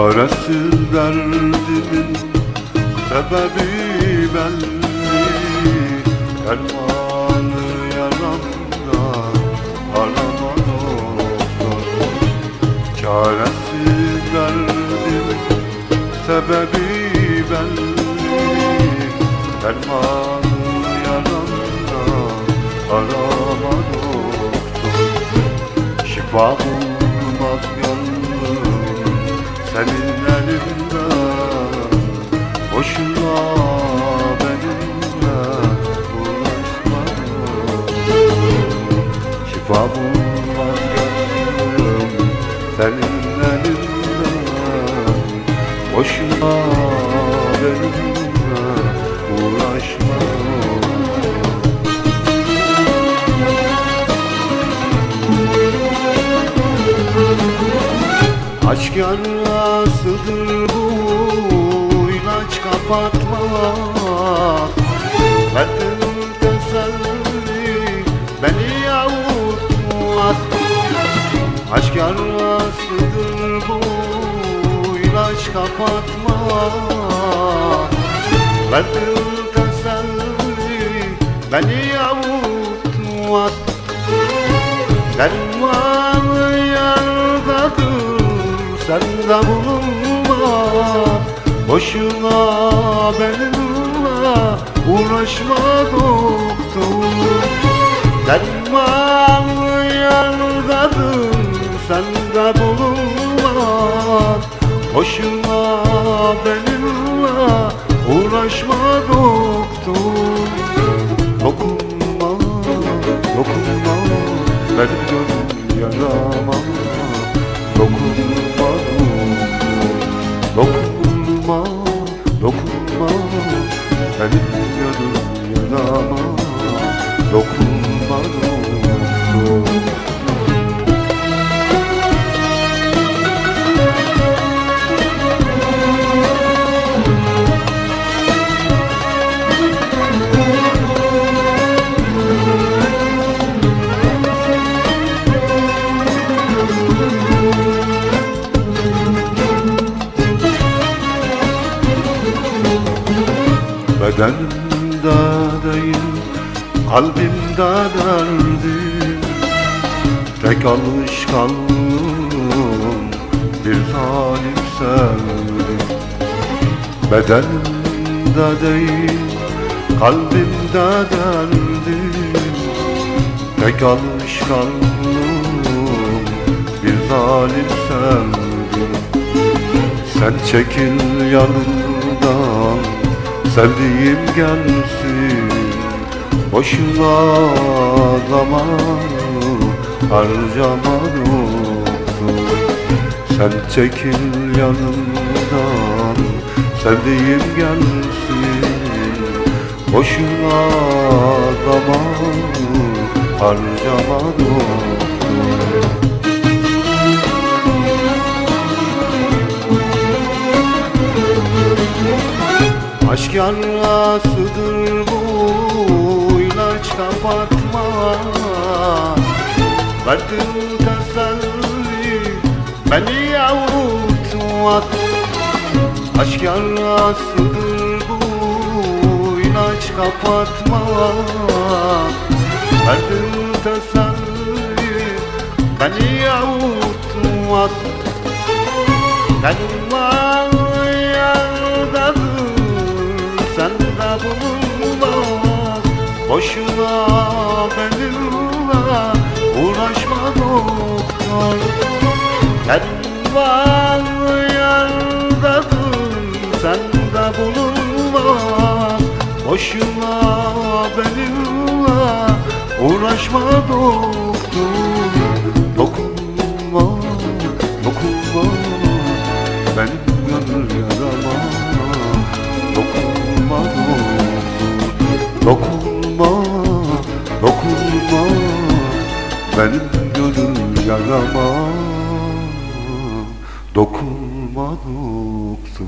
Çaresiz derdimin sebebi belli. Dermanı yaramda arama doktor Çaresiz derdimin sebebi belli. Dermanı yaramda arama doktor Şifa bulmaz gönlüm senin elinde Boşuna benimle uğraşma Şifa bulmaz gönlüm senin elinde Boşuna benimle Aşk yarasıdır bu ilaç kapatmak Verdim teselli beni yavutmaz Aşk yarasıdır bu ilaç kapatmak Verdim teselli beni yavutmaz Dermanı yardadır sende bulunmaz Boşuna benimle uğraşma doktor Dermanı yardadır sende bulunmaz. Boşuna benimle uğraşma doktor Dokunma, dokunma Benim gönlüm dokunma Benim gönlüm yarama Dokunma, dokunma Bedenimde değil kalbimde derdim Tek alışkanlığım bir zalim sevdim Bedenimde değil kalbimde derdim Tek alışkanlığım bir zalim sevdim Sen çekil yanımdan Sevdiğim gelsin Boşuna zaman harcama doktor Sen çekil yanımdan Sevdiğim gelsin Boşuna zaman harcama doktor Aşk yarasıdır bu ilaç kapatma Verdim teselli beni yavutmaz Aşk yarasıdır bu ilaç kapatma Verdim teselli beni yavutmaz Derman bulunmaz Boşuna benimle uğraşma doktor Derman yardadır sende bulunmaz Boşuna benimle uğraşma doktor Dokunma doktor